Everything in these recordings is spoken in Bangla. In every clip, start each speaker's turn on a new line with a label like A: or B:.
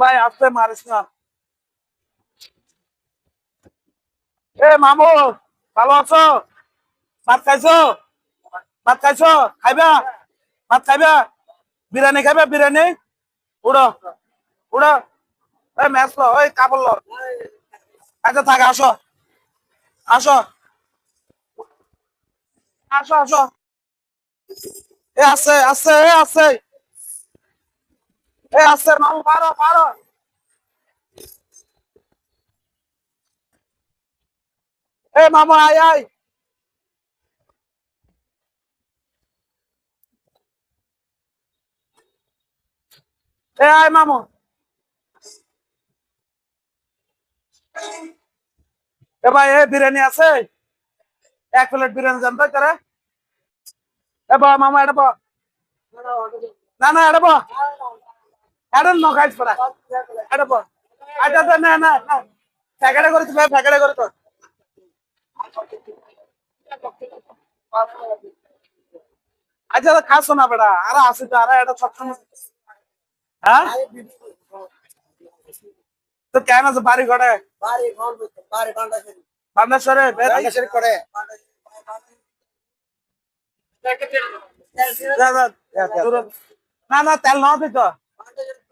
A: ভাই, আসতে মারিস না। এ, মামু, ভালো আছো? ভাত খাইছো? ভাত খাইছো? খাইবা? ভাত খাইবা? বিরিয়ানি খাইবা, বিরিয়ানি? ওই কাপড় লো। আচ্ছা থাক, আসো। আসো। আসো আসো। এ, আছে আছে, এ, আছে। এ আছে মামু পারো পারো এ মামু, আয় আয়। এ, আয়, মামু। এ ভাই, এ বিরিয়ানি আছে। এক প্লেট বিরিয়ানি জানতে করে এ বা মামা, এটা বা না না, এটা বা ন খাইছ পড়া। এটা বা এটা তো না না না। ফ্যাকেটে করে তো ফ্যাকেটে করে তো আচ্ছা তো খাস না বেটা। আর আসি তো আর এটা সবসময় হ্যাঁ? তো কেন আছে বাড়ি ঘরে বান্দাসরে
B: করে।
A: না না তেল নাও দিত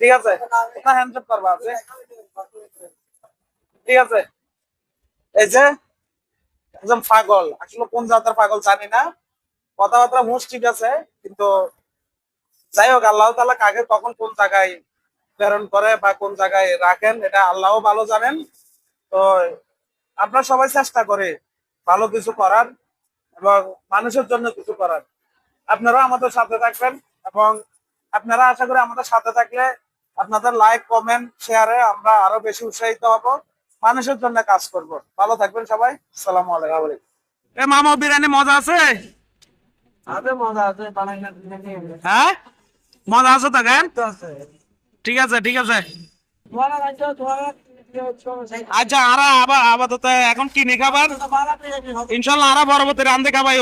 A: ঠিক আছে? না হ্যান্ডশেক করবা আছে। ঠিক আছে? এই যে, একদম পাগল। আসলে কোন জাতের পাগল জানি না। কথাবার্তা মুখ ঠিক আছে, কিন্তু যাই হোক, আল্লাহ তালা কাকে কখন কোন জায়গায় প্রেরণ করে বা কোন জায়গায় রাখেন, এটা আল্লাহ ভালো জানেন। তো আপনার সবাই চেষ্টা করে ভালো কিছু করার এবং মানুষের জন্য কিছু করার। আপনারাও আমাদের সাথে থাকবেন এবং আপনারা আশা করি আমাদের সাথে থাকলে আপনাদের লাইক কমেন্ট শেয়ারে আমরা আরও বেশি উৎসাহিত হব। মানুষের জন্য কাজ করব। ভালো থাকবেন সবাই। সালাম আলাইকুম। এ মামা বিরিয়ানি মজা আছে? মজা আছে হ্যাঁ? মজা আছে তো কেন? ঠিক আছে ঠিক আছে। আচ্ছা আরা আবার আপাতত এখন কিনে খাবার? ইনশাল্লাহ আরা পরবর্তী রান্ধে খাবাই